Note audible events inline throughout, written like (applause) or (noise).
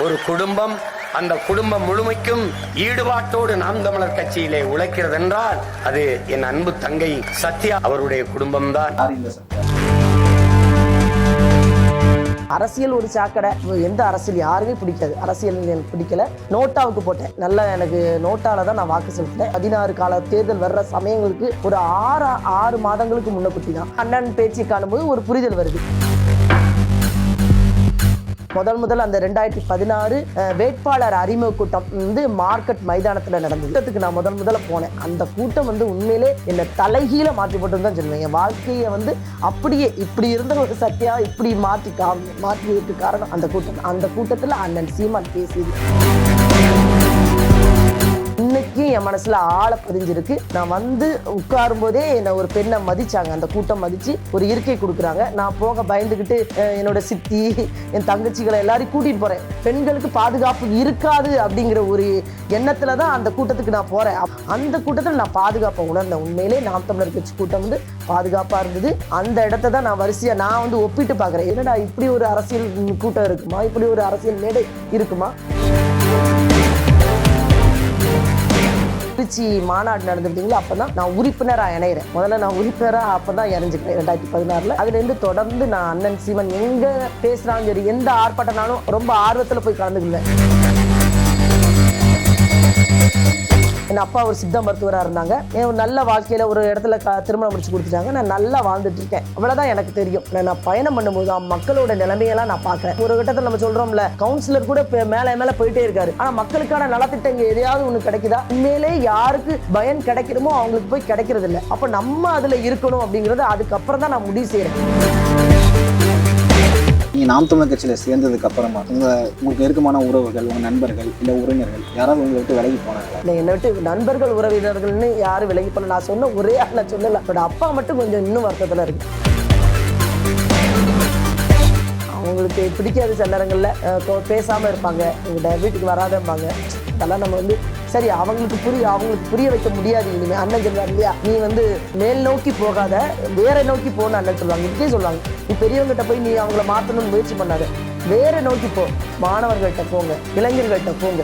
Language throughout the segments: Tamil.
ஒரு குடும்பம் அந்த குடும்பம் முழுமைக்கும் ஈடுபாட்டோடு நாம் தமிழர் கட்சியிலே உழைக்கிறது என்றால் அது என் அன்பு தங்கை சத்யா அவருடைய இந்த சத்யா? அரசியல் ஒரு சாக்கடை. எந்த அரசியல் யாருமே பிடிக்காது. அரசியல் எனக்கு பிடிக்கல. நோட்டாவுக்கு போட்டேன். நல்லா எனக்கு நோட்டால தான் நான் வாக்கு செலுத்தினேன். பதினாறு கால தேர்தல் வர்ற சமயங்களுக்கு ஒரு ஆறு ஆறு மாதங்களுக்கு முன்ன குட்டி தான் அண்ணன் பேச்சு காணும்போது ஒரு புரிதல் வருது. முதல் முதல் அந்த ரெண்டாயிரத்தி பதினாறு வேட்பாளர் அறிமுக கூட்டம் வந்து மார்க்கெட் மைதானத்தில் நடந்தது. கூட்டத்துக்கு நான் முதல் முதல்ல போனேன். அந்த கூட்டம் வந்து உண்மையிலே என்னை தலைகீழ மாற்றி போட்டுன்னு தான் சொல்லுவேன். என் வாழ்க்கையை வந்து அப்படியே இப்படி இருந்த ஒரு சத்தியா இப்படி மாற்றி கா மாற்றியதுக்கு காரணம் அந்த கூட்டம். அந்த கூட்டத்தில் அண்ணன் சீமான் பேசியது. என் மனசுல ஆழ பதிஞ்சிருக்கு. நான் வந்து உட்காரும் போதே என்னை ஒரு பெண்ணை மதிச்சாங்க. அந்த கூட்டம் மதிச்சு ஒரு இருக்கை கொடுக்குறாங்க. நான் போக பயந்துக்கிட்டு என்னோட சித்தி என் தங்கச்சிகளை எல்லாரையும் கூட்டிட்டு போறேன். பெண்களுக்கு பாதுகாப்பு இருக்காது அப்படிங்கிற ஒரு எண்ணத்துல தான் அந்த கூட்டத்துக்கு நான் போறேன். அந்த கூட்டத்தில் நான் பாதுகாப்பை உணர்ந்தேன். உண்மையிலே நாம் தமிழர் கட்சி கூட்டம் வந்து பாதுகாப்பா இருந்தது. அந்த இடத்த தான் நான் வரிசையா நான் வந்து ஒப்பிட்டு பார்க்கறேன். என்னடா இப்படி ஒரு அரசியல் கூட்டம் இருக்குமா? இப்படி ஒரு அரசியல் மேடை இருக்குமா? திருச்சி மாநாடு நடந்துட்டீங்களா அப்பதான் நான் உறுப்பினரா இணைகிறேன் முதல்ல நான் உறுப்பினரா அப்பதான் இணைஞ்சுக்கிறேன் ரெண்டாயிரத்தி பதினாறுல. அதுல இருந்து தொடர்ந்து நான் அண்ணன் சீமன் எங்க பேசுறாலும் சரி எந்த ஆர்ப்பாட்டம்னாலும் ரொம்ப ஆர்வத்துல போய் கலந்துக்குவேன் என் அப்பா ஒரு சித்த மருத்துவராக இருந்தாங்க. என் ஒரு நல்ல வாழ்க்கையில் ஒரு இடத்துல க திருமணம் முடிச்சு கொடுத்துட்டாங்க. நான் நல்லா வாழ்ந்துட்டு இருக்கேன். அவ்வளோதான் எனக்கு தெரியும். நான் பயணம் பண்ணும்போது தான் மக்களோட நிலைமையெல்லாம் நான் பார்க்குறேன். ஒரு கட்டத்தில் நம்ம சொல்கிறோம்ல கவுன்சிலர் கூட இப்போ மேலே மேலே போயிட்டே இருக்காரு. ஆனால் மக்களுக்கான நலத்திட்டங்கள் எதையாவது ஒன்று கிடைக்குதா? உண்மையிலே யாருக்கு பயன் கிடைக்கணுமோ அவங்களுக்கு போய் கிடைக்கிறது இல்லை அப்போ நம்ம அதில் இருக்கணும் அப்படிங்கிறது அதுக்கப்புறம் தான் நான் முடிவு செய்கிறேன் நீங்கள் நாம் தமிழர் கட்சியில் சேர்ந்ததுக்கு அப்புறமா உங்கள் உங்களுக்கு நெருக்கமான உறவுகள் உங்கள் நண்பர்கள் இல்லை உறவினர்கள் யாராவது உங்களை விட்டு விலகி போனாங்களா? இல்லை என்னை விட்டு நண்பர்கள் உறவினர்கள்னு யாரும் விலகி போன நான் சொன்ன ஒரே ஆள் நான் சொல்லலை. பட் அப்பா மட்டும் கொஞ்சம் இன்னும் வருத்தத்தில் இருக்கு. அவங்களுக்கு பிடிக்காத சில நேரங்களில் பேசாமல் இருப்பாங்க. எங்கிட்ட வீட்டுக்கு வராதம்பாங்க. அதெல்லாம் நம்ம வந்து சரி அவங்களுக்கு புரிய அவங்களுக்கு புரிய வைக்க முடியாது இனிமே. அண்ணன் சொல்றாரு இல்லையா நீ வந்து மேல் நோக்கி போகாத வேற நோக்கி போன்னு அண்ணன் சொல்லுவாங்க. இப்படியே சொல்லுவாங்க. நீ பெரியவங்ககிட்ட போய் நீ அவங்கள மாற்றணும்னு முயற்சி பண்ணாத. வேற நோக்கி போ. மாணவர்கள்ட்ட போங்க இளைஞர்கள்ட்ட போங்க.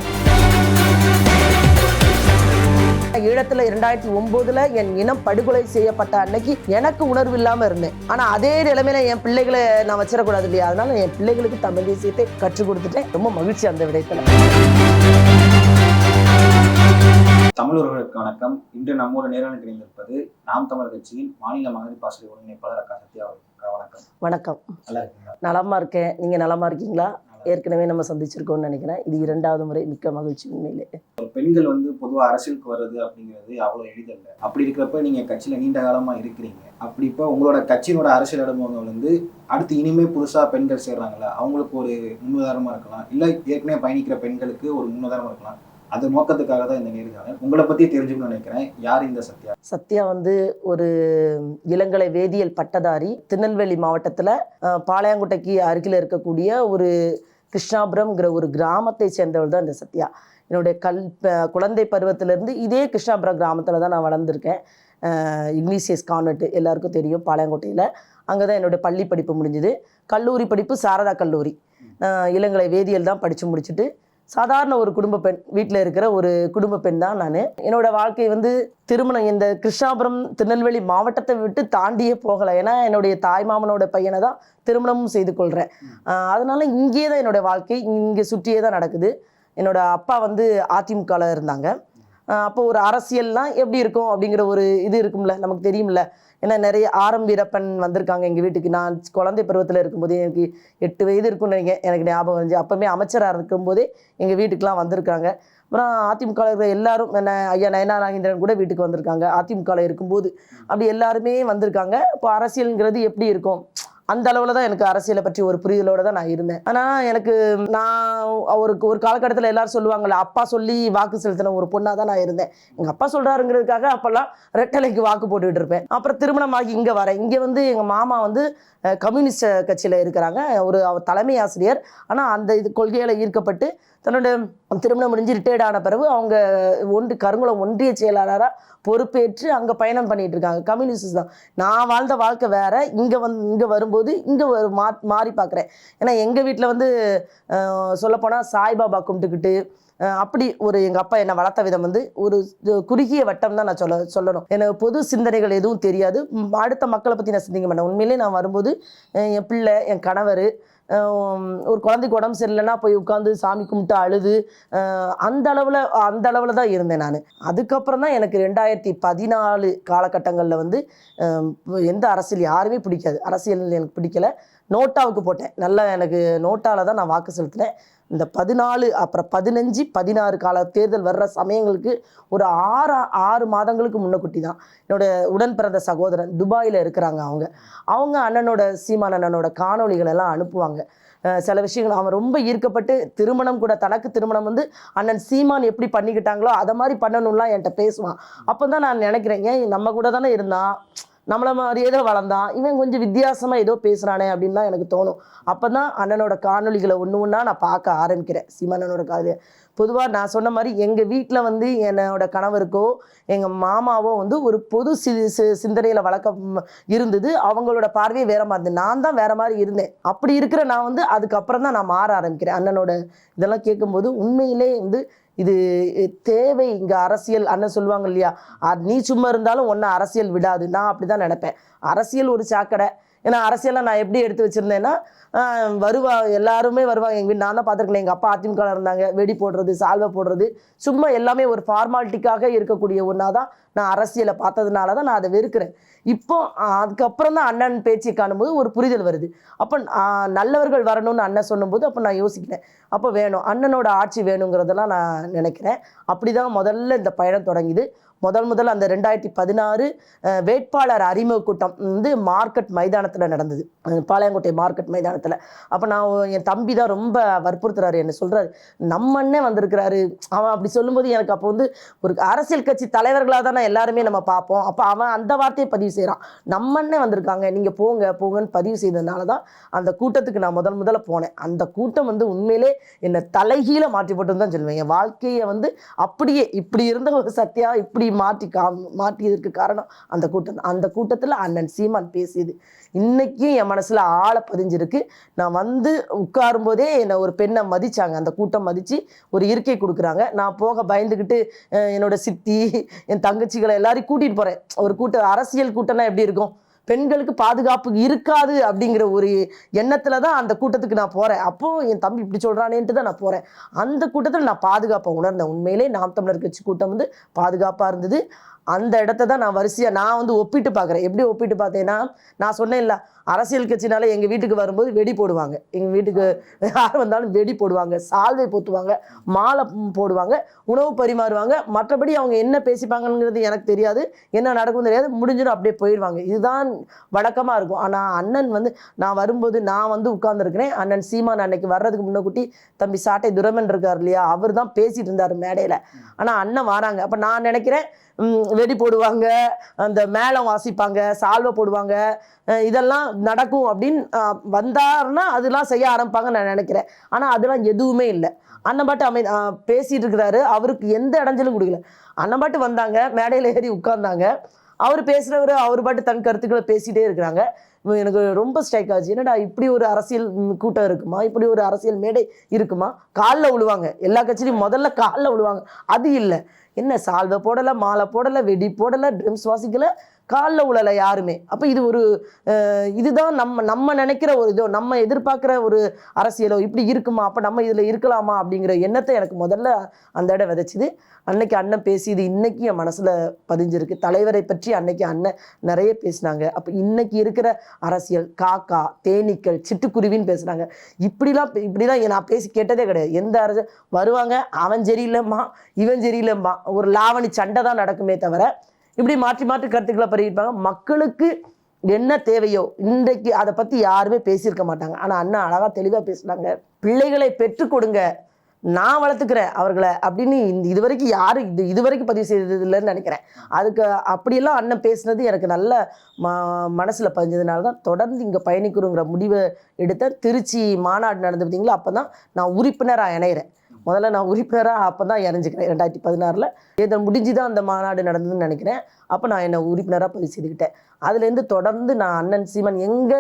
ஈழத்துல இரண்டாயிரத்தி ஒன்பதுல என் இனம் படுகொலை செய்யப்பட்ட அன்னைக்கு எனக்கு உணர்வு இல்லாம இருந்தேன். ஆனா அதே நிலைமையில என் பிள்ளைகளை நான் வச்சிடக்கூடாது இல்லையா? அதனால என் பிள்ளைகளுக்கு தமிழ் தேசியத்தை கற்றுக் கொடுத்துட்டேன். ரொம்ப மகிழ்ச்சி அந்த விடயத்துல. தமிழர்களுக்கு வணக்கம். இன்று நம்மோட நேரம் கிடைந்திருப்பது நாம் தமிழர் கட்சியின் மாநில மகளிர் பாசறை ஒருங்கிணைப்பாளர் அக்கா சத்யா வணக்கம். வணக்கம். நல்லா இருக்கீங்களா? நலமா இருக்கேன். நீங்க நலமா இருக்கீங்களா? ஏற்கனவே நம்ம சந்திச்சிருக்கோம்னு நினைக்கிறேன். இது இரண்டாவது முறை. மிக்க மகிழ்ச்சி உண்மையிலே. பெண்கள் வந்து பொதுவா அரசியலுக்கு வர்றது அப்படிங்கிறது அவ்வளவு எளிதல்ல. அப்படி இருக்கிறப்ப நீங்க கட்சியில நீண்ட காலமா இருக்கிறீங்க. அப்படி இப்போ உங்களோட கட்சியினோட அரசியல் அனுபவங்கள் வந்து அடுத்து இனிமே புதுசா பெண்கள் சேர்றாங்களா? அவங்களுக்கு ஒரு முன்னுதாரணமா இருக்கலாம். இல்ல ஏற்கனவே பயணிக்கிற பெண்களுக்கு ஒரு முன்னுதாரணமா இருக்கலாம். அது நோக்கத்துக்காக தான் இந்த நேர்காணல் உங்களை பத்தி தெரிஞ்சுக்கணும்னு நினைக்கிறேன். யார் இந்த சத்யா? சத்யா வந்து ஒரு இளங்கலை வேதியியல் பட்டதாரி திருநெல்வேலி மாவட்டத்தில் பாளையங்குட்டைக்கு அருகில் இருக்கக்கூடிய ஒரு கிருஷ்ணாபுரம்ங்கிற ஒரு கிராமத்தை சேர்ந்தவள் தான் இந்த சத்யா. என்னுடைய கல் குழந்தை பருவத்திலேருந்து இதே கிருஷ்ணாபுரம் கிராமத்தில் தான் நான் வளர்ந்துருக்கேன். அஹ் இக்னீசியஸ் கான்வெர்ட் எல்லாருக்கும் தெரியும் பாளையங்கோட்டையில். அங்கே தான் என்னுடைய பள்ளி படிப்பு முடிஞ்சுது. கல்லூரி படிப்பு சாரதா கல்லூரி. இளங்கலை வேதியியல் தான் படித்து முடிச்சுட்டு சாதாரண ஒரு குடும்ப பெண் வீட்டில் இருக்கிற ஒரு குடும்ப பெண் தான் நான். என்னோடய வாழ்க்கை வந்து திருமணம் இந்த கிருஷ்ணாபுரம் திருநெல்வேலி மாவட்டத்தை விட்டு தாண்டியே போகலை. ஏன்னா என்னுடைய தாய் மாமனோட பையனை தான் திருமணமும் செய்து கொள்கிறேன் அதனால் இங்கேயே தான் என்னோட வாழ்க்கை இங்கே சுற்றியே தான் நடக்குது. என்னோடய அப்பா வந்து அதிமுகவில் இருந்தாங்க. அப்போ ஒரு அரசியல்லாம் எப்படி இருக்கும் அப்படிங்கிற ஒரு இது இருக்கும்ல நமக்கு தெரியும்ல. ஏன்னா நிறைய ஆரம் வீரப்பன் வந்திருக்காங்க எங்கள் வீட்டுக்கு. நான் குழந்தை பருவத்தில் இருக்கும்போது எனக்கு எட்டு வயது இருக்கும்னு நினைக்கிறேன். எனக்கு ஞாபகம் வந்து அப்போவுமே அமைச்சராக இருக்கும்போதே எங்கள் வீட்டுக்கெலாம் வந்திருக்காங்க. அப்புறம் அதிமுக இருக்கிற எல்லாரும் என்ன ஐயா நயனா நாகேந்திரன் கூட வீட்டுக்கு வந்திருக்காங்க. அதிமுகவில் இருக்கும்போது அப்படி எல்லாருமே வந்திருக்காங்க. இப்போ அரசியல்ங்கிறது எப்படி இருக்கும்? அந்த அளவில் தான் எனக்கு அரசியலை பற்றி ஒரு புரிதலோடு தான் நான் இருந்தேன். ஆனால் எனக்கு நான் ஒரு ஒரு காலகட்டத்தில் எல்லாரும் சொல்லுவாங்கல்ல அப்பா சொல்லி வாக்கு செலுத்தின ஒரு பொண்ணாக தான் நான் இருந்தேன். எங்கள் அப்பா சொல்கிறாருங்கிறதுக்காக அப்போல்லாம் ரெட்டலைக்கு வாக்கு போட்டுக்கிட்டு இருப்பேன். அப்புறம் திருமணமாகி இங்கே வரேன் இங்கே வந்து எங்கள் மாமா வந்து கம்யூனிஸ்ட் கட்சியில் இருக்கிறாங்க. ஒரு அவர் தலைமை ஆசிரியர். ஆனால் அந்த இது கொள்கையில் ஈர்க்கப்பட்டு தன்னோட திருமணம் முடிஞ்சு ரிட்டையர்ட் ஆன பிறகு அவங்க ஒன்று கருங்குளம் ஒன்றிய செயலாளராக பொறுப்பேற்று அங்கே பயணம் பண்ணிட்டு இருக்காங்க. கம்யூனிஸ்ட் தான். நான் வாழ்ந்த வாழ்க்கை வேற. இங்கே வந்து இங்கே வரும்போது இங்கே ஒரு மா மாறி பார்க்குறேன் ஏன்னா எங்கள் வீட்டில் வந்து சொல்லப்போனால் சாய்பாபா கும்பிட்டுக்கிட்டு அப்படி ஒரு எங்கள் அப்பா என்னை வளர்த்த விதம் வந்து ஒரு குறுகிய வட்டம் தான் நான் சொல்ல சொல்லணும். எனக்கு பொது சிந்தனைகள் எதுவும் தெரியாது. அடுத்த மக்களை பற்றி நான் சிந்திக்க மாட்டேன். உண்மையிலே நான் வரும்போது என் பிள்ளை என் கணவர் ஒரு குழந்தைக்கு உடம்பு சரியில்லைன்னா போய் உட்காந்து சாமி கும்பிட்டு அழுது அந்த அளவில் அந்த அளவில் தான் இருந்தேன் நான். அதுக்கப்புறம் தான் எனக்கு ரெண்டாயிரத்தி பதினாலு காலகட்டங்களில் வந்து எந்த அரசியல் யாருமே பிடிக்காது. அரசியல் எனக்கு பிடிக்கல. நோட்டாவுக்கு போட்டேன். நல்லா எனக்கு நோட்டாவில் தான் நான் வாக்கு செலுத்தினேன். இந்த பதினாலு அப்புறம் பதினஞ்சு பதினாறு கால தேர்தல் வர்ற சமயங்களுக்கு ஒரு ஆறு ஆறு மாதங்களுக்கு முன்னக்குட்டி தான். என்னோட உடன் பிறந்த சகோதரன் துபாயில் இருக்கிறாங்க அவங்க. அவங்க அண்ணனோட சீமான் அண்ணனோட காணொளிகள் எல்லாம் அனுப்புவாங்க. சில விஷயங்கள் அவன் ரொம்ப ஈர்க்கப்பட்டு திருமணம் கூட தனக்கு திருமணம் வந்து அண்ணன் சீமான் எப்படி பண்ணிக்கிட்டாங்களோ அதை மாதிரி பண்ணணும்லாம் என்கிட்ட பேசுவான். அப்போ தான் நான் நினைக்கிறேன் ஏன் நம்ம கூட தானே இருந்தான்? நம்மளை மாதிரியே தான் வளர்ந்தான். இவன் கொஞ்சம் வித்தியாசமாக ஏதோ பேசுகிறானே அப்படின்லாம் எனக்கு தோணும். அப்போ தான் அண்ணனோட காணொளிகளை ஒன்று ஒன்றா நான் பார்க்க ஆரம்பிக்கிறேன். சீமானனோட காதலியை. பொதுவாக நான் சொன்ன மாதிரி எங்கள் வீட்டில் வந்து என்னோட கணவருக்கோ எங்கள் மாமாவோ வந்து ஒரு பொது சி சி- சிந்தனையில் வளர்க்க இருந்தது. அவங்களோட பார்வையே வேற மாதிரி இருந்தது. நான் தான் வேற மாதிரி இருந்தேன். அப்படி இருக்கிற நான் வந்து அதுக்கப்புறம் தான் நான் மாற ஆரம்பிக்கிறேன். அண்ணனோட இதெல்லாம் கேட்கும்போது உண்மையிலே வந்து இது தேவை. இங்கே அரசியல் அண்ணன் சொல்லுவாங்க இல்லையா? அது நீ சும்மா இருந்தாலும் ஒன்றை அரசியல் விடாது. நான் அப்படி தான் நினப்பேன். அரசியல் ஒரு சாக்கடை. ஏன்னா அரசியலை நான் எப்படி எடுத்து வச்சுருந்தேன்னா வருவா எல்லாருமே வருவாங்க. எங்கள் வீட்டு நான் தான் பார்த்துருக்கேன். எங்கள் அப்பா அதிமுக இருந்தாங்க. வெடி போடுறது சால்வை போடுறது சும்மா எல்லாமே ஒரு ஃபார்மாலிட்டிக்காக இருக்கக்கூடிய ஒன்றா தான் நான் அரசியலை பார்த்ததுனால தான் நான் அதை வெறுக்கிறேன். இப்போ அதுக்கப்புறம் தான் அண்ணன் பேச்சை காணும்போது ஒரு புரிதல் வருது. அப்போ நல்லவர்கள் வரணும்னு அண்ணன் சொல்லும்போது அப்போ நான் யோசிக்கிறேன். அப்போ வேணும். அண்ணனோட ஆட்சி வேணுங்கிறதெல்லாம் நான் நினைக்கிறேன். அப்படி தான் முதல்ல இந்த பயணம் தொடங்கிது முதல் முதல் அந்த ரெண்டாயிரத்தி பதினாறு வேட்பாளர் அறிமுக கூட்டம் வந்து மார்க்கெட் மைதானத்தில் நடந்தது. பாளையங்கோட்டை மார்க்கெட் மைதானத்தில். அப்போ நான் என் தம்பி தான் ரொம்ப வற்புறுத்துறாரு என்ன சொல்கிறாரு நம்ம அண்ணன் வந்திருக்கிறாரு. அவன் அப்படி சொல்லும்போது எனக்கு அப்போ வந்து ஒரு அரசியல் கட்சி தலைவர்களாக தானே எல்லாருமே நம்ம பார்ப்போம். அப்போ அவன் அந்த வார்த்தையை பதிவு செய்கிறான் நம்ம அண்ணன் வந்திருக்காங்க நீங்கள் போங்க போங்கன்னு பதிவு செய்ததுனால தான் அந்த கூட்டத்துக்கு நான் முதல் முதல்ல போனேன். அந்த கூட்டம் வந்து உண்மையிலே என்னை தலைகீழ மாற்றி போட்டுன்னு தான் சொல்லுவேன். என் வாழ்க்கையை வந்து அப்படியே இப்படி இருந்த ஒரு சத்யா இப்படி மாற்றி கா மாற்றியதற்கு காரணம் அந்த கூட்டம். அந்த கூட்டத்தில் அண்ணன் சீமான் பேசியது. இன்னைக்கும் என் மனசில் ஆழ பதிஞ்சிருக்கு. நான் வந்து உட்காரும்போதே என்னை ஒரு பெண்ணை மதிச்சாங்க. அந்த கூட்டம் மதித்து ஒரு இருக்கை கொடுக்குறாங்க. நான் போக பயந்துக்கிட்டு என்னோட சித்தி என் தங்கச்சிகளை எல்லாரையும் கூட்டிகிட்டு போகிறேன் ஒரு கூட்டம் அரசியல் கூட்டம்னா எப்படி இருக்கும்? பெண்களுக்கு பாதுகாப்பு இருக்காது அப்படிங்கிற ஒரு எண்ணத்துல தான் அந்த கூட்டத்துக்கு நான் போறேன். அப்போ என் தம்பி இப்படி சொல்றானேன்ட்டு தான் நான் போறேன். அந்த கூட்டத்தில் நான் பாதுகாப்பை உணர்ந்தேன். உண்மையிலே நாம் தமிழர் கட்சி கூட்டம் வந்து பாதுகாப்பாக இருந்தது. அந்த இடத்த தான் நான் வரிசையாக நான் வந்து ஒப்பிட்டு பார்க்குறேன். எப்படி ஒப்பிட்டு பார்த்தேன்னா நான் சொன்னேன் இல்லை அரசியல் கட்சினால எங்கள் வீட்டுக்கு வரும்போது வெடி போடுவாங்க. எங்கள் வீட்டுக்கு யார் வந்தாலும் வெடி போடுவாங்க சால்வை போத்துவாங்க மாலை போடுவாங்க உணவு பரிமாறுவாங்க. மற்றபடி அவங்க என்ன பேசிப்பாங்கங்கிறது எனக்கு தெரியாது. என்ன நடக்கும் தெரியாது. முடிஞ்சிடும் அப்படியே போயிடுவாங்க. இதுதான் வழக்கமாக இருக்கும். ஆனால் அண்ணன் வந்து நான் வரும்போது நான் வந்து உட்கார்ந்துருக்கிறேன். அண்ணன் சீமான் அன்னைக்கு வர்றதுக்கு முன்னக்கூட்டி தம்பி சாட்டை துரமன் இருக்கார் இல்லையா அவர் தான் பேசிட்டு இருந்தார் மேடையில். ஆனால் அண்ணன் வராங்க. அப்போ நான் நினைக்கிறேன் வெடி போடுவாங்க அந்த மேளம் வாசிப்பாங்க சால்வை போடுவாங்க இதெல்லாம் நடக்கும் அப்படின்னு வந்தாருன்னா அதெல்லாம் செய்ய ஆரம்பிப்பாங்கன்னு நான் நினைக்கிறேன். ஆனால் அதெல்லாம் எதுவுமே இல்லை. அண்ணம்பாட்டு அமை பேசிகிட்டு இருக்கிறாரு. அவருக்கு எந்த இடைஞ்சலும் கொடுக்கல. அண்ணன் பாட்டு வந்தாங்க மேடையில் ஏறி உட்கார்ந்தாங்க. அவர் பேசுகிறவர் அவர் பாட்டு தன் கருத்துக்களை பேசிகிட்டே இருக்கிறாங்க. எனக்கு ரொம்ப ஸ்ட்ரைக் ஆச்சு. என்னடா இப்படி ஒரு அரசியல் கூட்டம் இருக்குமா? இப்படி ஒரு அரசியல் மேடை இருக்குமா? காலில் விழுவாங்க எல்லா கட்சியிலையும் முதல்ல காலில் விழுவாங்க அது இல்லை. என்ன சால்வை போடலை மாலை போடலை வெடி போடலை ட்ரிம்ஸ் வாசிக்கலை காலில் உழலை யாருமே. அப்போ இது ஒரு இதுதான் நம்ம நம்ம நினைக்கிற ஒரு இதோ நம்ம எதிர்பார்க்குற ஒரு அரசியலோ இப்படி இருக்குமா? அப்போ நம்ம இதில் இருக்கலாமா? அப்படிங்கிற எண்ணத்தை எனக்கு முதல்ல அந்த இடம் விதைச்சிது. அன்னைக்கு அண்ணன் பேசியது இன்னைக்கு என் மனசில் பதிஞ்சிருக்கு. தலைவரை பற்றி அன்னைக்கு அண்ணன் நிறைய பேசினாங்க. அப்போ இன்னைக்கு இருக்கிற அரசியல் காக்கா தேனீக்கள் சிட்டுக்குருவின்னு பேசுனாங்க இப்படிலாம் பே- இப்படிலாம் நான் பேசி கேட்டதே கிடையாது. எந்த அரசு வருவாங்க அவன் சரியில்லைம்மா இவன் சரியில்லைம்மா. ஒரு லாவணி சண்டை தான் நடக்குமே தவிர இப்படி மாற்றி மாற்றி கருத்துக்களை பரவிப்பாங்க மக்களுக்கு என்ன தேவையோ இன்றைக்கு அதை பற்றி யாருமே பேசியிருக்க மாட்டாங்க. ஆனால் அண்ணா அழகாக தெளிவாக பேசுனாங்க. பிள்ளைகளை பெற்றுக் கொடுங்க. நான் வளர்த்துக்கிறேன் அவர்களை அப்படின்னு இந்த இது வரைக்கும் யாரும் இது இது வரைக்கும் பதிவு செய்தது இல்லைன்னு நினைக்கிறேன். அதுக்கு அப்படியெல்லாம் அண்ணன் பேசுனது எனக்கு நல்ல ம மனசில் பதிஞ்சதுனால தான் தொடர்ந்து இங்கே பயணிக்கிறோங்கிற முடிவை எடுத்த திருச்சி மாநாடு நடந்து பார்த்தீங்களா? அப்போ தான் நான் உறுப்பினராக இணையிறேன். முதல்ல நான் உறுப்பினராக அப்போ தான் இறஞ்சிக்கிறேன். ரெண்டாயிரத்தி பதினாறில். இதை முடிஞ்சு தான் அந்த மாநாடு நடந்ததுன்னு நினைக்கிறேன். அப்போ நான் என்னை உறுப்பினராக பதிவு செய்துக்கிட்டேன். அதுலேருந்து தொடர்ந்து நான் அண்ணன் சீமன் எங்கே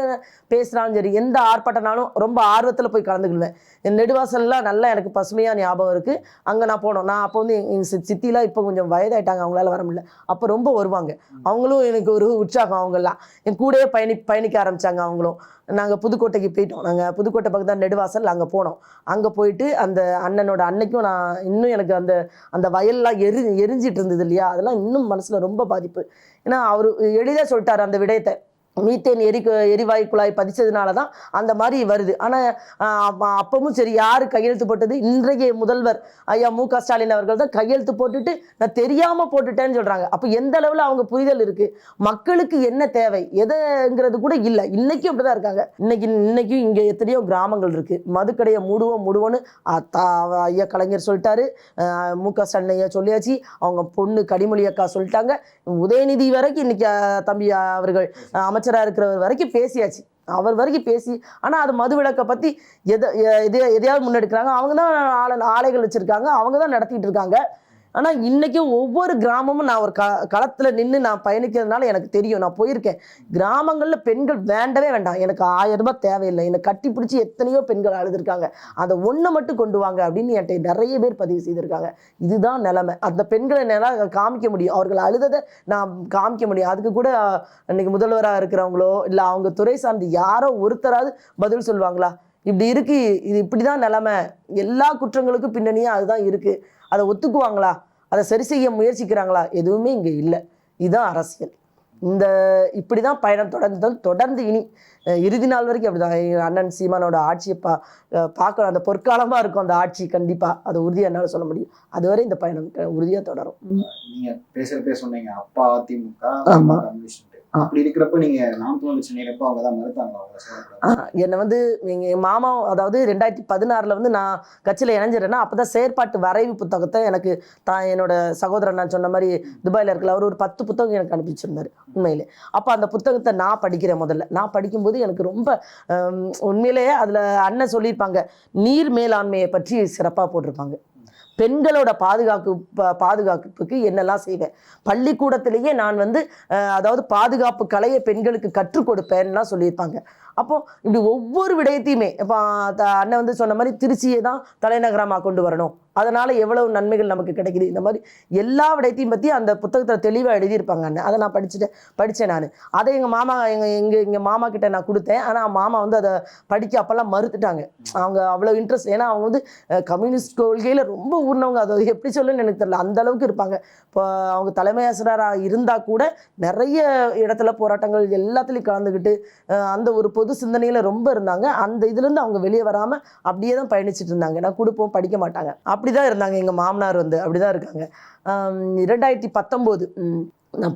பேசுனாலும் சரி எந்த ஆர்ப்பாட்டம்னாலும் ரொம்ப ஆர்வத்தில் போய் கலந்துக்கிடுவேன். என் நெடுவாசல்லாம் நல்லா எனக்கு பசுமையாக ஞாபகம் இருக்குது அங்கே நான் போனோம். நான் அப்போ வந்து எங்கள் சித்திலாம் இப்போ கொஞ்சம் வயதாயிட்டாங்க. அவங்களால வர முடியல. அப்போ ரொம்ப வருவாங்க. அவங்களும் எனக்கு ஒரு உற்சாகம் அவங்கெல்லாம். என் கூடயே பயணி பயணிக்க ஆரம்பித்தாங்க அவங்களும். நாங்கள் புதுக்கோட்டைக்கு போயிட்டோம். நாங்கள் புதுக்கோட்டை பக்கத்தில் நெடுவாசல் அங்கே போனோம். அங்கே போயிட்டு அந்த அண்ணனோட அன்னைக்கும் நான் இன்னும் எனக்கு அந்த அந்த வயல்லாம் எரி எரிஞ்சிட்டு இருந்தது இல்லையா? அதெல்லாம் இன்னும் மனசில் ரொம்ப பாதிப்பு. ஏன்னா அவர் எளிதாக சொல்லிட்டார் அந்த விடயத்தை. மீத்தேன் எரி எரிவாயு குழாய் பதிச்சதுனால தான் அந்த மாதிரி வருது. ஆனால் அப்பவும் சரி யார் கையெழுத்து போட்டது? இன்றைய முதல்வர் ஐயா மு க ஸ்டாலின் அவர்கள் தான் கையெழுத்து போட்டுட்டு நான் தெரியாமல் போட்டுட்டேன்னு சொல்கிறாங்க அப்போ எந்த அளவில் அவங்க புரிதல் இருக்குது மக்களுக்கு என்ன தேவை? எதைங்கிறது கூட இல்லை. இன்னைக்கும் அப்படி தான் இருக்காங்க. இன்னைக்கு இன்னைக்கும் இங்கே எத்தனையோ கிராமங்கள் இருக்குது மதுக்கடையை மூடுவோம் மூடுவோன்னு ஐயா கலைஞர் சொல்லிட்டாரு. மு க ஸ்டாலின் ஐயா சொல்லியாச்சு. அவங்க பொண்ணு கனிமொழி அக்கா சொல்லிட்டாங்க. உதயநிதி வரைக்கும் இன்னைக்கு தம்பி அவர்கள் அமைச்சர் அமைச்சராக இருக்கிறவர் வரைக்கும் பேசியாச்சு. அவர் வரைக்கும் பேசி ஆனால் அது மது விளக்கை பற்றி எதை எ- எதையாவது முன்னெடுக்கிறாங்க. அவங்க தான் ஆளை ஆலைகள் வச்சுருக்காங்க. அவங்க தான் நடத்திட்டு இருக்காங்க. ஆனால் இன்றைக்கும் ஒவ்வொரு கிராமமும் நான் ஒரு க களத்தில் நின்று நான் பயணிக்கிறதுனால எனக்கு தெரியும். நான் போயிருக்கேன். கிராமங்களில் பெண்கள் வேண்டவே வேண்டாம். எனக்கு ஆயிரம் ரூபாய் தேவையில்லை. என்னை கட்டி பிடிச்சி எத்தனையோ பெண்கள் அழுதுருக்காங்க. அதை ஒன்று மட்டும் கொண்டு வாங்க அப்படின்னு என்கிட்ட நிறைய பேர் பதிவு செய்திருக்காங்க. இதுதான் நிலைமை. அந்த பெண்களை என்னால் காமிக்க முடியும். அவர்கள் அழுததை நான் காமிக்க முடியும். அதுக்கு கூட இன்னைக்கு முதல்வராக இருக்கிறவங்களோ இல்லை அவங்க துறை சார்ந்து யாரோ ஒருத்தராவது பதில் சொல்லுவாங்களா? இப்படி இருக்கு. இது இப்படி தான் நிலமை. எல்லா குற்றங்களுக்கும் பின்னணியும் அதுதான் இருக்கு. அதை ஒத்துக்குவாங்களா? அதை சரி செய்ய முயற்சிக்கிறாங்களா? எதுவுமே இங்கே இல்லை. இதுதான் அரசியல். இந்த இப்படி தான் பயணம் தொடர்ந்து தொடர்ந்து இனி இறுதி நாள் வரைக்கும் அப்படி தான் அண்ணன் சீமானோட ஆட்சியை பா பார்க்க அந்த பொற்காலமாக இருக்கும் அந்த ஆட்சி கண்டிப்பாக அதை உறுதியாக என்னால் சொல்ல முடியும். அதுவரை இந்த பயணம் உறுதியாக தொடரும். நீங்க பேசுறப்பே சொன்னீங்க. அப்பா அதிமுக ஆமா. அப்படி இருக்கிறப்ப நீங்க நாம் தோணு சென்னையிலப்ப அவங்க தான் என்னை வந்து எங்க மாமா அதாவது ரெண்டாயிரத்தி பதினாறுல வந்து நான் கட்சியில் இணைஞ்சிடறேன்னா அப்பதான் செயற்பாட்டு வரைவு புத்தகத்தை எனக்கு தான் என்னோட சகோதரன் நான் சொன்ன மாதிரி துபாயில் இருக்கல அவர் ஒரு பத்து புத்தகம் எனக்கு அனுப்பிச்சிருந்தாரு உண்மையிலே. அப்போ அந்த புத்தகத்தை நான் படிக்கிறேன் முதல்ல. நான் படிக்கும்போது எனக்கு ரொம்ப ஹம், உண்மையிலேயே அதில் அண்ணன் சொல்லியிருப்பாங்க நீர் மேலாண்மையை பற்றி சிறப்பாக போட்டிருப்பாங்க. பெண்களோட பாதுகாப்பு பாதுகாப்புக்கு என்னெல்லாம் செய்வேன்? பள்ளிக்கூடத்திலேயே நான் வந்து அதாவது பாதுகாப்பு கலையை பெண்களுக்கு கற்றுக் கொடுப்பேன்லாம் சொல்லியிருப்பாங்க. அப்போ இப்படி ஒவ்வொரு விடயத்தையுமே இப்போ அண்ணன் வந்து சொன்ன மாதிரி திருச்சியை தான் தலைநகரமாக கொண்டு வரணும். அதனால் எவ்வளவு நன்மைகள் நமக்கு கிடைக்குது? இந்த மாதிரி எல்லா விடயத்தையும் பற்றி அந்த புத்தகத்தில் தெளிவாக எழுதியிருப்பாங்க அண்ணன். அதை நான் படிச்சுட்டேன் படித்தேன் நான். அதை எங்கள் மாமா எங்கள் எங்கள் எங்கள் மாமா கிட்ட நான் கொடுத்தேன். ஆனால் மாமா வந்து அதை படிக்க அப்போல்லாம் மறுத்துட்டாங்க. அவங்க அவ்வளோ இன்ட்ரெஸ்ட் ஏன்னா அவங்க வந்து கம்யூனிஸ்ட் கொள்கையில் ரொம்ப ஊர்னவங்க. அதை எப்படி சொல்லுன்னு எனக்கு தெரியல. அந்த அளவுக்கு இருப்பாங்க. இப்போ அவங்க தலைமை ஆசிரியராக இருந்தால் கூட நிறைய இடத்துல போராட்டங்கள் எல்லாத்துலேயும் கலந்துக்கிட்டு அந்த ஒரு பொது சிந்தனையில் ரொம்ப இருந்தாங்க. அந்த இதுலேருந்து அவங்க வெளியே வராமல் அப்படியே தான் பயணிச்சுட்டு இருந்தாங்க. நான் கொடுப்போம் படிக்க மாட்டாங்க. அப்படி தான் இருந்தாங்க. எங்கள் மாமனார் வந்து அப்படி தான் இருக்காங்க இரண்டாயிரத்தி பத்தொம்போது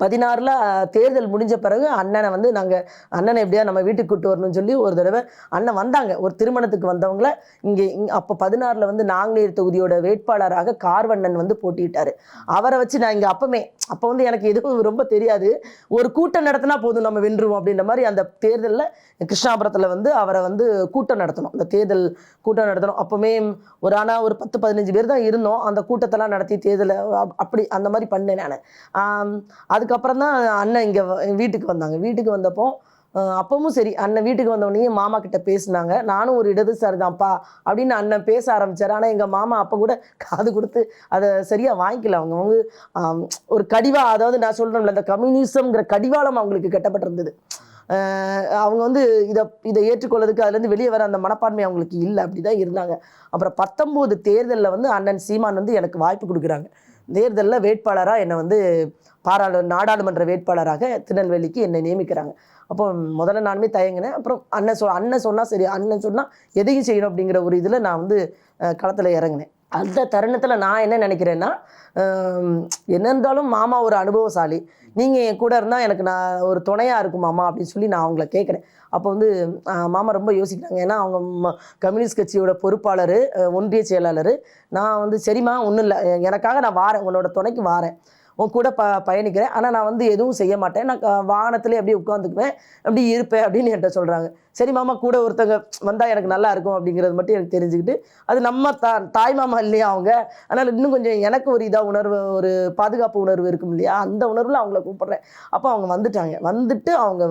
பதினாறில் தேர்தல் முடிஞ்ச பிறகு அண்ணனை வந்து நாங்கள் அண்ணனை எப்படியா நம்ம வீட்டுக்கு கூட்டு வரணும்னு சொல்லி ஒரு தடவை அண்ணன் வந்தாங்க. ஒரு திருமணத்துக்கு வந்தவங்கள இங்கே அப்போ பதினாறில் வந்து நாங்குநேர் தொகுதியோட வேட்பாளராக கார்வண்ணன் வந்து போட்டியிட்டார். அவரை வச்சு நான் இங்கே அப்பமே அப்போ வந்து எனக்கு எதுவும் ரொம்ப தெரியாது. ஒரு கூட்டம் நடத்தினா போதும் நம்ம வென்றுவோம் அப்படின்ற மாதிரி அந்த தேர்தலில் கிருஷ்ணாபுரத்தில் வந்து அவரை வந்து கூட்டம் நடத்தணும். அந்த தேர்தல் கூட்டம் நடத்தணும். அப்போவுமே ஒரு ஆனால் ஒரு பத்து பதினஞ்சு பேர் தான் இருந்தோம். அந்த கூட்டத்தெல்லாம் நடத்தி தேர்தலை அப்படி அந்த மாதிரி பண்ணேன் நான். அதுக்கப்புறம் தான் அண்ணன் இங்கே வீட்டுக்கு வந்தாங்க. வீட்டுக்கு வந்தப்போ அப்பவும் சரி அண்ணன் வீட்டுக்கு வந்தவொடனே மாமா கிட்ட பேசினாங்க. நானும் ஒரு இடதுசாரி தான்ப்பா அப்படின்னு அண்ணன் பேச ஆரம்பிச்சார். ஆனால் எங்கள் மாமா அப்போ கூட காது கொடுத்து அதை சரியாக வாங்கிக்கல அவங்க. அவங்க ஒரு கடிவா அதாவது நான் சொல்கிறேன்ல இந்த கம்யூனிசம்ங்கிற கடிவாளம் அவங்களுக்கு கட்டப்பட்டிருந்தது. அவங்க வந்து இதை இதை ஏற்றுக்கொள்றதுக்கு அதுலேருந்து வெளியே வர அந்த மனப்பான்மை அவங்களுக்கு இல்லை அப்படி தான் இருந்தாங்க. அப்புறம் பத்தொம்போது தேர்தலில் வந்து அண்ணன் சீமான் வந்து எனக்கு வாய்ப்பு கொடுக்குறாங்க. தேர்தலில் வேட்பாளராக என்னை வந்து பாராளு நாடாளுமன்ற வேட்பாளராக திருநெல்வேலிக்கு என்னை நியமிக்கிறாங்க. அப்போ முதல்ல நானுமே தயங்கினேன். அப்புறம் அண்ணன் சொ அண்ணன் சொன்னால் சரி அண்ணன் சொன்னால் எதையும் செய்யணும் அப்படிங்கிற ஒரு இதில் நான் வந்து களத்தில் இறங்கினேன். அந்த தருணத்தில் நான் என்ன நினைக்கிறேன்னா என்ன இருந்தாலும் மாமா ஒரு அனுபவசாலி. நீங்கள் என் கூட இருந்தால் எனக்கு நான் ஒரு துணையாக இருக்கும் மாமா அப்படின்னு சொல்லி நான் அவங்கள கேட்குறேன். அப்போ வந்து மாமா ரொம்ப யோசிக்கிறாங்க. ஏன்னா அவங்க ம- கம்யூனிஸ்ட் கட்சியோட பொறுப்பாளர் ஒன்றிய செயலாளர். நான் வந்து சரிம்மா ஒன்றும் இல்லை. எனக்காக நான் வாரேன். உன்னோட துணைக்கு வாரேன். உன் கூட ப பயணிக்கிறேன். ஆனால் நான் வந்து எதுவும் செய்ய மாட்டேன். நான் க- அப்படியே உட்காந்துக்குவேன் அப்படி இருப்பேன் அப்படின்னு என்கிட்ட சொல்கிறாங்க சரி மாமா கூட ஒருத்தங்க வந்தால் எனக்கு நல்லா இருக்கும் அப்படிங்கிறது மட்டும் எனக்கு தெரிஞ்சுக்கிட்டு அது நம்ம தா தாய் மாமா இல்லையா அவங்க? அதனால் இன்னும் கொஞ்சம் எனக்கு ஒரு இதாக உணர்வு ஒரு பாதுகாப்பு உணர்வு இருக்கும் இல்லையா? அந்த உணர்வில் அவங்கள கூப்பிட்றேன். அப்போ அவங்க வந்துட்டாங்க. வந்துட்டு அவங்க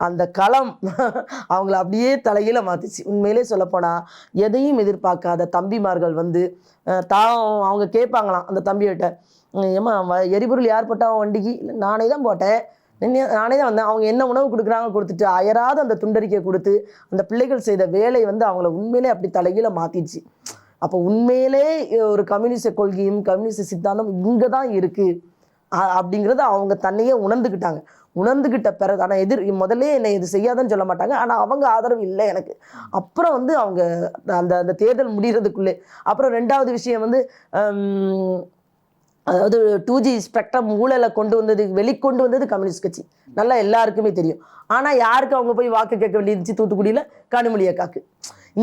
அந்த களம் (laughs) அவங்கள அப்படியே தலையில மாற்றிச்சு உண்மையிலே சொல்லப்போனால் எதையும் எதிர்பார்க்காத தம்பிமார்கள் வந்து தான் தா அவங்க கேட்பாங்களாம் அந்த தம்பிகிட்ட. ஏம்மா எரிபொருள் யார் போட்டா வண்டிக்கு? இல்லை நானே தான் போட்டேன். நானே தான் வந்தேன். அவங்க என்ன உணவு கொடுக்குறாங்க கொடுத்துட்டு அயராத அந்த துண்டறிக்கை கொடுத்து அந்த பிள்ளைகள் செய்த வேலை வந்து அவங்கள உண்மையிலே அப்படி தலைகீழ மாத்திடுச்சு. அப்போ உண்மையிலே ஒரு கம்யூனிஸ்ட கொள்கையும் கம்யூனிச சித்தாந்தம் இங்கே தான் இருக்குது அப்படிங்கிறத அவங்க தன்னையே உணர்ந்துக்கிட்டாங்க உணர்ந்துக்கிட்ட பிறகு ஆனால் எதிர் முதல்ல என்னை இது செய்யாதன்னு சொல்ல மாட்டாங்க. ஆனால் அவங்க ஆதரவு இல்லை எனக்கு. அப்புறம் வந்து அவங்க அந்த அந்த தேர்தல் முடிகிறதுக்குள்ளே அப்புறம் ரெண்டாவது விஷயம் வந்து அதாவது டூ ஜி ஸ்பெக்ட்ரம் ஊழலை கொண்டு வந்தது வெளிக்கொண்டு வந்தது கம்யூனிஸ்ட் கட்சி. நல்லா எல்லாருக்குமே தெரியும். ஆனால் யாருக்கு அவங்க போய் வாக்கு கேட்க வேண்டியிருந்துச்சு தூத்துக்குடியில் கனிமொழி அக்காக்கு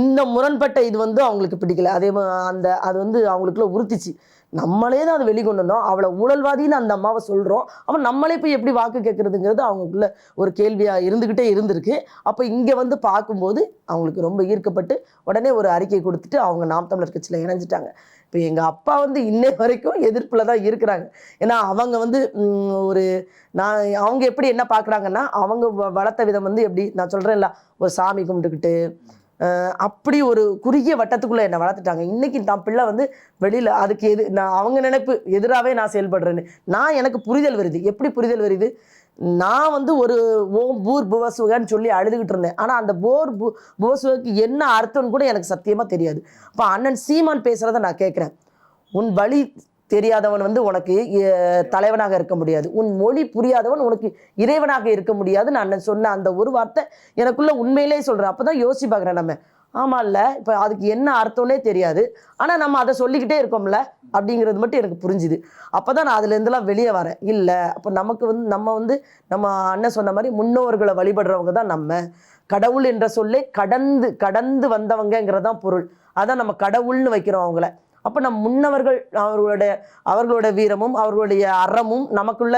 இந்த முரண்பட்ட இது வந்து அவங்களுக்கு பிடிக்கல. அதே அந்த அது வந்து அவங்களுக்குள்ள உறுத்திச்சு. நம்மளே தான் அதை வெளிக்கொண்டு வந்தோம். அவளை ஊழல்வாதின்னு அந்த அம்மாவை சொல்கிறோம் அப்போ நம்மளே போய் எப்படி வாக்கு கேட்குறதுங்கிறது அவங்களுக்குள்ள ஒரு கேள்வியாக இருந்துக்கிட்டே இருந்திருக்கு. அப்போ இங்கே வந்து பார்க்கும்போது அவங்களுக்கு ரொம்ப ஈர்க்கப்பட்டு உடனே ஒரு அறிக்கை கொடுத்துட்டு அவங்க நாம் தமிழர் கட்சியில் இணைஞ்சிட்டாங்க. இப்போ எங்கள் அப்பா வந்து இன்னை வரைக்கும் எதிர்ப்பில் தான் இருக்கிறாங்க. ஏன்னா அவங்க வந்து ஒரு நான் அவங்க எப்படி என்ன பார்க்குறாங்கன்னா அவங்க வ- வளர்த்த விதம் வந்து எப்படி நான் சொல்கிறேன்ல ஒரு சாமி கும்பிட்டுக்கிட்டு அப்படி ஒரு குறுகிய வட்டத்துக்குள்ளே என்னை வளர்த்துட்டாங்க. இன்னைக்கு தான் பிள்ளை வந்து வெளியில் அதுக்கு எது நான் அவங்க நினைப்பு எதிராகவே நான் செயல்படுறேன்னு. நான் எனக்கு புரிதல் வருது. எப்படி புரிதல் வருது? நான் வந்து ஒரு ஓம் பூர் புவசுகன்னு சொல்லி அழுதுகிட்டு இருந்தேன். ஆனால் அந்த போர் பு புவசுகக்கு என்ன அர்த்தம்னு கூட எனக்கு சத்தியமாக தெரியாது. அப்போ அண்ணன் சீமான் பேசுகிறத நான் கேட்குறேன். உன் வழி தெரியாதவன் வந்து உனக்கு தலைவனாக இருக்க முடியாது. உன் மொழி புரியாதவன் உனக்கு இறைவனாக இருக்க முடியாதுன்னு நான் சொன்ன அந்த ஒரு வார்த்தை எனக்குள்ள உண்மையிலே சொல்கிறேன் அப்போ தான் யோசிச்சு பார்க்குறேன் நம்ம. ஆமாம் இல்லை இப்போ அதுக்கு என்ன அர்த்தம்னே தெரியாது. ஆனால் நம்ம அதை சொல்லிக்கிட்டே இருக்கோம்ல அப்படிங்கிறது மட்டும் எனக்கு புரிஞ்சுது. அப்போ தான் நான் அதுலேருந்துலாம் வெளியே வரேன். இல்லை அப்போ நமக்கு வந்து நம்ம வந்து நம்ம அண்ணன் சொன்ன மாதிரி முன்னோர்களை வழிபடுறவங்க தான் நம்ம. கடவுள் என்ற சொல்லே கடந்து கடந்து வந்தவங்கங்கிறதான் பொருள். அதான் நம்ம கடவுள்னு வைக்கிறோம் அவங்கள. அப்போ நம் முன்னவர்கள் அவர்களுடைய அவர்களோட வீரமும் அவர்களுடைய அறமும் நமக்குள்ள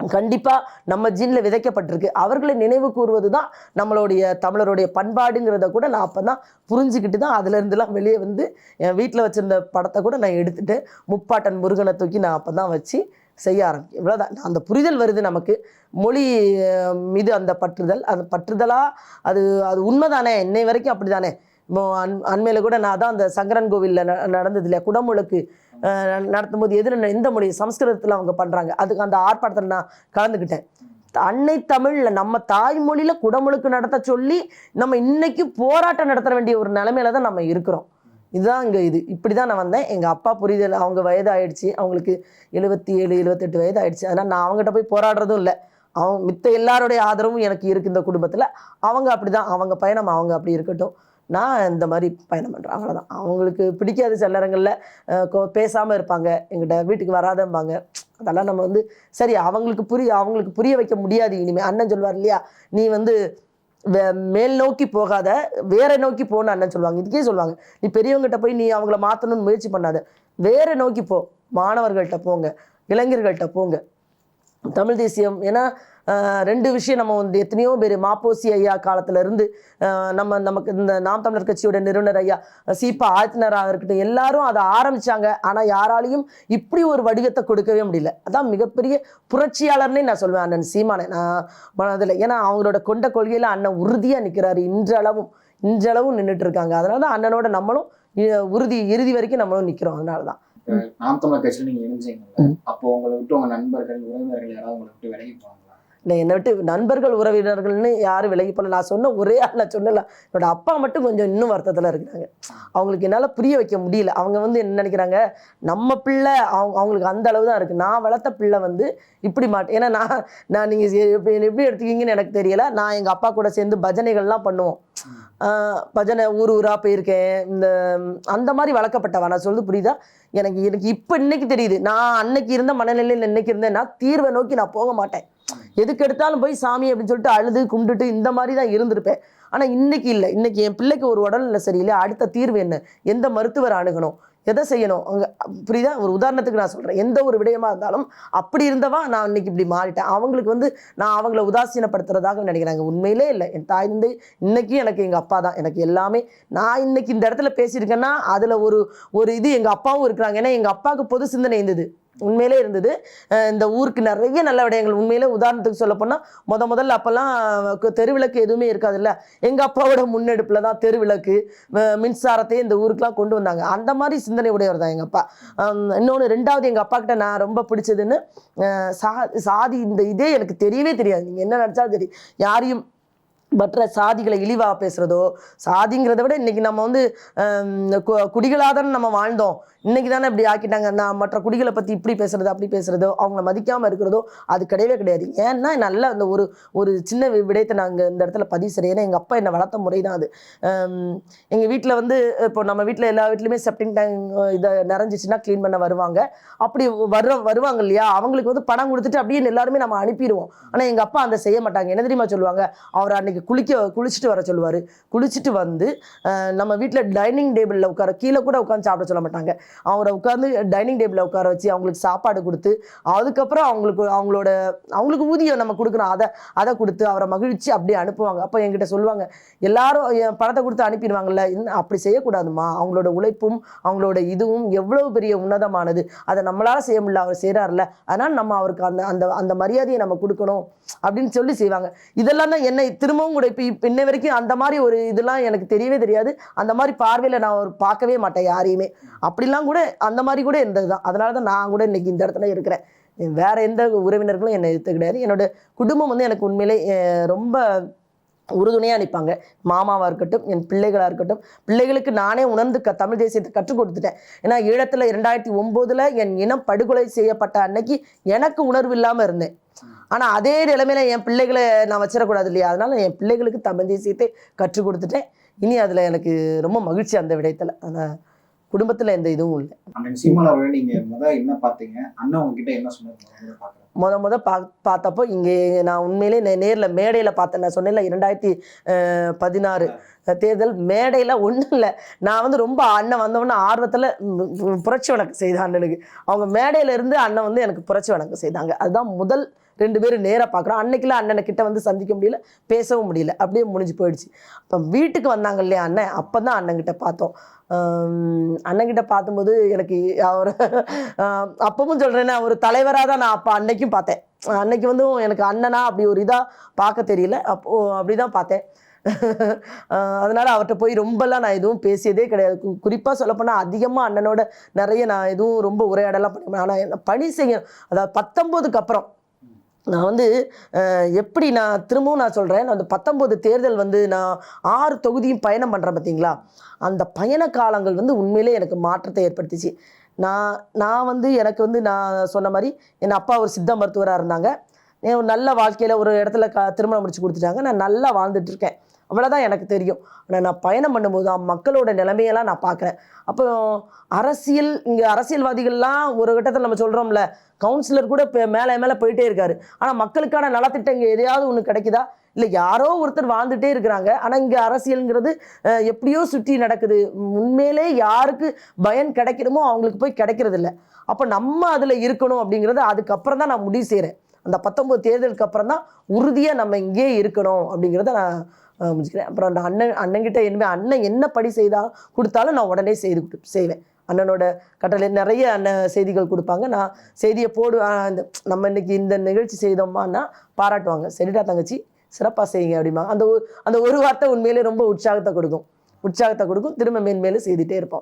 கண்டிப்பாக நம்ம ஜீனில் விதைக்கப்பட்டிருக்கு. அவர்களை நினைவு கூறுவது தான் நம்மளுடைய தமிழருடைய பண்பாடுங்கிறத கூட நான் அப்போ தான் புரிஞ்சுக்கிட்டு தான் அதுலேருந்துலாம் வெளியே வந்து என் வீட்டில் வச்சுருந்த படத்தை கூட நான் எடுத்துகிட்டு முப்பாட்டன் முருகனை தூக்கி நான் அப்போ தான் வச்சு செய்ய ஆரம்பிக்கும் இவ்வளோதான் அந்த புரிதல் வருது நமக்கு. மொழி மீது அந்த பற்றுதல் அந்த பற்றுதலாக அது அது உண்மைதானே? இன்னை வரைக்கும் அப்படி தானே அன் அண்மையில் கூட நான் தான் அந்த சங்கரன் கோவிலில் நடந்தது இல்லையா? குடமுழுக்கு நடத்தும் போது எதிர எந்த மொழி சம்ஸ்கிருதத்தில் அவங்க பண்ணுறாங்க அதுக்கு அந்த ஆர்ப்பாட்டத்தில் நான் கலந்துக்கிட்டேன். அன்னை தமிழில் நம்ம தாய்மொழியில் குடமுழுக்கு நடத்த சொல்லி நம்ம இன்னைக்கு போராட்டம் நடத்த வேண்டிய ஒரு நிலைமையில தான் நம்ம இருக்கிறோம். இதுதான் இங்கே இது. இப்படி தான் நான் வந்தேன். எங்கள் அப்பா புரிதல் அவங்க வயது ஆயிடுச்சு அவங்களுக்கு எழுபத்தி ஏழு எழுபத்தெட்டு வயது ஆயிடுச்சு அதனால் நான் அவங்ககிட்ட போய் போராடுறதும் இல்லை. அவங்க மித்த எல்லாருடைய ஆதரவும் எனக்கு இருக்குது இந்த குடும்பத்தில். அவங்க அப்படி தான் அவங்க பயணம் அவங்க அப்படி இருக்கட்டும். நான் இந்த மாதிரி பயணம் பண்ணுறேன் அவ்வளோதான் அவங்களுக்கு பிடிக்காத சில நேரங்களில் பேசாமல் இருப்பாங்க. எங்கிட்ட வீட்டுக்கு வராதம்பாங்க. அதெல்லாம் நம்ம வந்து சரி அவங்களுக்கு புரிய அவங்களுக்கு புரிய வைக்க முடியாது. இனிமேல் அண்ணன் சொல்வார் இல்லையா? நீ வந்து வே- மேல் நோக்கி போகாத வேற நோக்கி போன்னு அண்ணன் சொல்லுவாங்க இதுக்கே சொல்லுவாங்க நீ பெரியவங்ககிட்ட போய் நீ அவங்கள மாற்றணும்னு முயற்சி பண்ணாத. வேற நோக்கி போ. மாணவர்கள்ட்ட போங்க. இளைஞர்கள்ட்ட போங்க. தமிழ் தேசியம் ஏன்னா ரெண்டு விஷயம் நம்ம வந்து எத்தனையோ பேர் மாப்போசி ஐயா காலத்துல இருந்து ஆஹ், நம்ம நமக்கு இந்த நாம் தமிழர் கட்சியோட நிறுவனர் ஐயா சீபா ஆதித்யனராக இருக்கட்டும் எல்லாரும் அதை ஆரம்பிச்சாங்க. ஆனா யாராலையும் இப்படி ஒரு வடிவத்தை கொடுக்கவே முடியல. அதான் மிகப்பெரிய புரட்சியாளர்னே நான் சொல்வேன் அண்ணன் சீமானை. நான் மனதில் ஏன்னா அவங்களோட கொண்ட கொள்கையில அண்ணன் உறுதியா நிக்கிறாரு இன்றளவும் இன்றளவும் நின்றுட்டு இருக்காங்க அதனால தான் அண்ணனோட நம்மளும் உறுதி இறுதி வரைக்கும் நம்மளும் நிக்கிறோம். அதனால தான். நாம் தமிழர் கட்சியில நீங்க இணைஞ்சீங்கல்ல அப்போ உங்களை விட்டு உங்க நண்பர்கள் உறவினர்கள் யாராவது உங்களை விட்டு விலகி இல்லை என்னை விட்டு நண்பர்கள் உறவினர்கள்னு யாரும் விலகி போல நான் சொன்ன ஒரே ஆள் நான் சொல்லலாம் என்னோட அப்பா மட்டும் கொஞ்சம் இன்னும் வருத்தத்தில் இருக்கிறாங்க. அவங்களுக்கு என்னால் புரிய வைக்க முடியல. அவங்க வந்து என்ன நினைக்கிறாங்க? நம்ம பிள்ளை அவங்க அவங்களுக்கு அந்த அளவு தான் இருக்குது நான் வளர்த்த பிள்ளை வந்து இப்படி மாட்டேன் ஏன்னா நான் நான் நீங்கள் எப்படி எப்படி எடுத்துக்கிங்கன்னு எனக்கு தெரியல. நான் எங்கள் அப்பா கூட சேர்ந்து பஜனைகள்லாம் பண்ணுவோம். பஜனை ஊர் ஊராக போயிருக்கேன். இந்த அந்த மாதிரி வளர்க்கப்பட்டவா? நான் சொல்லுது புரியுதா? எனக்கு எனக்கு இப்போ இன்னைக்கு தெரியுது. நான் அன்னைக்கு இருந்த மனநிலையில் இன்னைக்கு இருந்தேன்னா தீர்வை நோக்கி நான் போக மாட்டேன். எதுக்கு எடுத்தாலும் போய் சாமி அப்படின்னு சொல்லிட்டு அழுது கும்பிட்டுட்டு இந்த மாதிரி தான் இருந்திருப்பேன். ஆனால் இன்னைக்கு இல்லை. இன்னைக்கு என் பிள்ளைக்கு ஒரு உடல்நிலை சரியில்லை. அடுத்த தீர்வு என்ன? எந்த மருத்துவர் அணுகணும்? எதை செய்யணும்? அங்கே புரியுதா? ஒரு உதாரணத்துக்கு நான் சொல்கிறேன் எந்த ஒரு விடயமா இருந்தாலும் அப்படி இருந்தவா நான் இன்னைக்கு இப்படி மாறிட்டேன். அவங்களுக்கு வந்து நான் அவங்கள உதாசீனப்படுத்துறதாக நினைக்கிறாங்க உண்மையிலே இல்லை. என் தாய் தந்தை இன்னைக்கு எனக்கு எங்கள் அப்பா தான். எனக்கு எல்லாமே நான் இன்னைக்கு இந்த இடத்துல பேசியிருக்கேன்னா அதில் ஒரு ஒரு இது எங்கள் அப்பாவும் இருக்கிறாங்க. ஏன்னா எங்கள் அப்பாவுக்கு பொது சிந்தனை இருந்தது. உண்மையிலே இருந்தது. இந்த ஊருக்கு நிறைய நல்ல விடயங்கள். உண்மையிலே உதாரணத்துக்கு சொல்ல போனால் முத முதல்ல அப்போல்லாம் தெருவிளக்கு எதுவுமே இருக்காதுல்ல? எங்கள் அப்பாவோட முன்னெடுப்பில் தான் தெருவிளக்கு மின்சாரத்தையும் இந்த ஊருக்குலாம் கொண்டு வந்தாங்க. அந்த மாதிரி சிந்தனை உடையவர் தான் எங்கள் அப்பா. இன்னொன்று ரெண்டாவது எங்கள் அப்பா கிட்ட நான் ரொம்ப பிடிச்சதுன்னு சா சாதி இந்த இதே எனக்கு தெரியவே தெரியாது. நீங்கள் என்ன நினச்சாலும் சரி யாரையும் மற்ற சாதிகளை இழிவாக பேசுறதோ சாதிங்கிறத விட இன்னைக்கு நம்ம வந்து கு- குடிகளாக தானே நம்ம வாழ்ந்தோம். இன்னைக்கு தானே இப்படி ஆக்கிட்டாங்க. நான் மற்ற குடிகளை பற்றி இப்படி பேசுறது அப்படி பேசுறதோ அவங்கள மதிக்காமல் இருக்கிறதோ அது கிடையவே கிடையாது. ஏன்னா நல்ல அந்த ஒரு ஒரு சின்ன வி- விடயத்தை நாங்கள் இந்த இடத்துல பதிவு செய்கிறேன் ஏன்னா எங்கள் அப்பா என்னை வளர்த்த முறை தான் அது எங்கள் வீட்டில் வந்து இப்போ நம்ம வீட்டில் எல்லா வீட்லையுமே செப்டிங் டேங்க் இதை நிறைஞ்சிச்சுன்னா க்ளீன் பண்ண வருவாங்க. அப்படி வர வருவாங்க இல்லையா? அவங்களுக்கு வந்து பணம் கொடுத்துட்டு அப்படியே எல்லாருமே நம்ம அனுப்பிடுவோம். ஆனால் எங்கள் அப்பா அந்த செய்ய மாட்டாங்க. என்ன தெரியுமா சொல்லுவாங்க? அவர் அன்னைக்கு குளிக்க குளிச்சுட்டு வர சொல்லுவார். குளிச்சுட்டு வந்து நம்ம வீட்டில் டைனிங் டேபிளில் உட்கார கீழே கூட உட்காந்து சாப்பிட சொல்ல மாட்டாங்க. அவரை உட்காந்து டைனிங் டேபிளில் உட்கார வச்சு அவங்களுக்கு சாப்பாடு கொடுத்து அதுக்கப்புறம் அவங்களுக்கு அவங்களோட அவங்களுக்கு ஊதியம் நம்ம கொடுக்கணும். அதை அதை கொடுத்து அவரை மகிழ்ச்சி அப்படியே அனுப்புவாங்க. அப்போ என்கிட்ட சொல்லுவாங்க எல்லாரும் என் பணத்தை கொடுத்து அனுப்பிடுவாங்கல்ல அப்படி செய்யக்கூடாதுமா அவங்களோட உழைப்பும் அவங்களோட இதுவும் எவ்வளவு பெரிய உன்னதமானது. அதை நம்மளால செய்ய முடியல அவர் செய்கிறார்ல அதனால் நம்ம அவருக்கு அந்த அந்த அந்த மரியாதையை நம்ம கொடுக்கணும். அப்படின்னு சொல்லி செய்வாங்க. இதெல்லாம் தான் என்னை திரும்பவும் கூட இப்போ இப்போ இன்ன வரைக்கும் அந்த மாதிரி ஒரு இதெல்லாம் எனக்கு தெரியவே தெரியாது. அந்த மாதிரி பார்வையில் நான் ஒரு பார்க்கவே மாட்டேன் யாரையுமே. அப்படிலாம் கூட அந்த மாதிரி கூட இருந்தது தான் அதனால தான் நான் கூட இன்றைக்கி இந்த இடத்துல இருக்கிறேன். வேற எந்த உறவினர்களும் என்னை எடுத்து கிடையாது. என்னோட குடும்பம் வந்து எனக்கு உண்மையிலே ரொம்ப உறுதுணையாக நிற்பாங்க மாமாவாக இருக்கட்டும் என் பிள்ளைகளாக இருக்கட்டும். பிள்ளைகளுக்கு நானே உணர்ந்து க தமிழ் தேசியத்தை கற்றுக் கொடுத்துட்டேன். ஏன்னா ஈழத்தில் இரண்டாயிரத்தி ஒம்போதில் என் இனம் படுகொலை செய்யப்பட்ட அன்னைக்கு எனக்கு உணர்வு இல்லாமல் இருந்தேன். ஆனால் அதே நிலைமையில என் பிள்ளைகளை நான் வச்சிடக்கூடாது இல்லையா? அதனால என் பிள்ளைகளுக்கு தமிழ் தேசியத்தை கற்றுக் கொடுத்துட்டேன். இனி அதில் எனக்கு ரொம்ப மகிழ்ச்சி அந்த விடயத்தில். அந்த குடும்பத்தில் எந்த இதுவும் இல்லை. முத முத பா பார்த்தப்போ இங்கே நான் உண்மையிலே நேரில் மேடையில் பார்த்தேன். நான் சொன்னேன்ல இரண்டாயிரத்தி பதினாறு தேர்தல் மேடையில் ஒன்றும் இல்லை. நான் வந்து ரொம்ப அண்ணன் வந்தவொடனே ஆர்வத்தில் புரட்சி வணக்கம் செய்த அண்ணனுக்கு. அவங்க மேடையில இருந்து அண்ணன் வந்து எனக்கு புரட்சி வணக்கம் செய்தாங்க. அதுதான் முதல் ரெண்டு பேரும் நேராக பார்க்குறோம் அன்னைக்கெல்லாம் அண்ணனை கிட்ட வந்து சந்திக்க முடியல பேசவும் முடியல. அப்படியே முடிஞ்சு போயிடுச்சு. அப்போ வீட்டுக்கு வந்தாங்க இல்லையா அண்ணன்? அப்போ தான் அண்ணங்கிட்ட பார்த்தோம். அண்ணங்கிட்ட அண்ணன்கிட்ட பார்க்கும்போது எனக்கு அவர் அப்பவும் சொல்கிறேன்னா ஒரு தலைவராக தான் நான் அப்போ அன்னைக்கும் பார்த்தேன். அன்னைக்கு வந்து எனக்கு அண்ணனா அப்படி ஒரு இதாக பார்க்க தெரியல. அப்போ அப்படி தான் பார்த்தேன். அதனால் அவர்கிட்ட போய் ரொம்பலாம் நான் எதுவும் பேசியதே கிடையாது. குறிப்பாக சொல்லப்போனால் அதிகமாக அண்ணனோட நிறைய நான் எதுவும் ரொம்ப உரையாடலாம் பண்ண ஆனால் என்ன பணி செய்யணும் அதாவது பத்தொம்போதுக்கு அப்புறம் நான் வந்து எப்படி நான் திரும்பவும் நான் சொல்கிறேன் அந்த பத்தொம்போது தேர்தல் வந்து நான் ஆறு தொகுதியும் பயணம் பண்ணுறேன் பார்த்தீங்களா அந்த பயண காலங்கள் வந்து உண்மையிலே எனக்கு மாற்றத்தை ஏற்படுத்திச்சு. நான் நான் வந்து எனக்கு வந்து நான் சொன்ன மாதிரி என் அப்பா ஒரு சித்த மருத்துவராக இருந்தாங்க. நல்ல வாழ்க்கையில் ஒரு இடத்துல க திருமணம் முடிச்சு கொடுத்துட்டாங்க. நான் நல்லா வாழ்ந்துட்டுருக்கேன் அவ்வளோதான் எனக்கு தெரியும். ஆனால் நான் பயணம் பண்ணும்போது தான் மக்களோட நிலைமையெல்லாம் நான் பார்க்குறேன். அப்போ அரசியல் இங்கே அரசியல்வாதிகள்லாம் ஒரு கட்டத்தில் நம்ம சொல்கிறோம்ல கவுன்சிலர் கூட இப்போ மேலே மேலே போயிட்டே இருக்காரு. ஆனால் மக்களுக்கான நலத்திட்டம் இங்கே எதையாவது ஒன்று கிடைக்குதா? இல்லை யாரோ ஒருத்தர் வாழ்ந்துட்டே இருக்கிறாங்க. ஆனால் இங்கே அரசியல்ங்கிறது எப்படியோ சுற்றி நடக்குது. உண்மையிலே யாருக்கு பயன் கிடைக்கணுமோ அவங்களுக்கு போய் கிடைக்கிறது இல்லை அப்போ நம்ம அதில் இருக்கணும் அப்படிங்கிறது அதுக்கப்புறம் தான் நான் முடிவு செய்கிறேன் அந்த பத்தொம்பது தேர்தலுக்கு அப்புறம் தான் உறுதியாக நம்ம இங்கேயே இருக்கணும் அப்படிங்கிறத நான் முடிச்சுக்கிறேன் அப்புறம் அந்த அண்ணன் அண்ணன்கிட்ட என்ன அண்ணன் என்ன படி செய்தா கொடுத்தாலும் நான் உடனே செய்து கொடு- செய்வேன். அண்ணனோட கட்டளை நிறைய அண்ணன் செய்திகள் கொடுப்பாங்க. நான் செய்தியை போடு இந்த நம்ம இன்னைக்கு இந்த நிகழ்ச்சி செய்தோம்மான்னா பாராட்டுவாங்க. சரிடா தங்கச்சி சிறப்பாக செய்யுங்க அப்படிம்பாங்க. அந்த ஒரு அந்த ஒரு வார்த்தை உண்மையிலே ரொம்ப உற்சாகத்தை கொடுக்கும். உற்சாகத்தை கொடுக்கும். திரும்ப மேன்மேலும் செய்துட்டே இருப்போம்.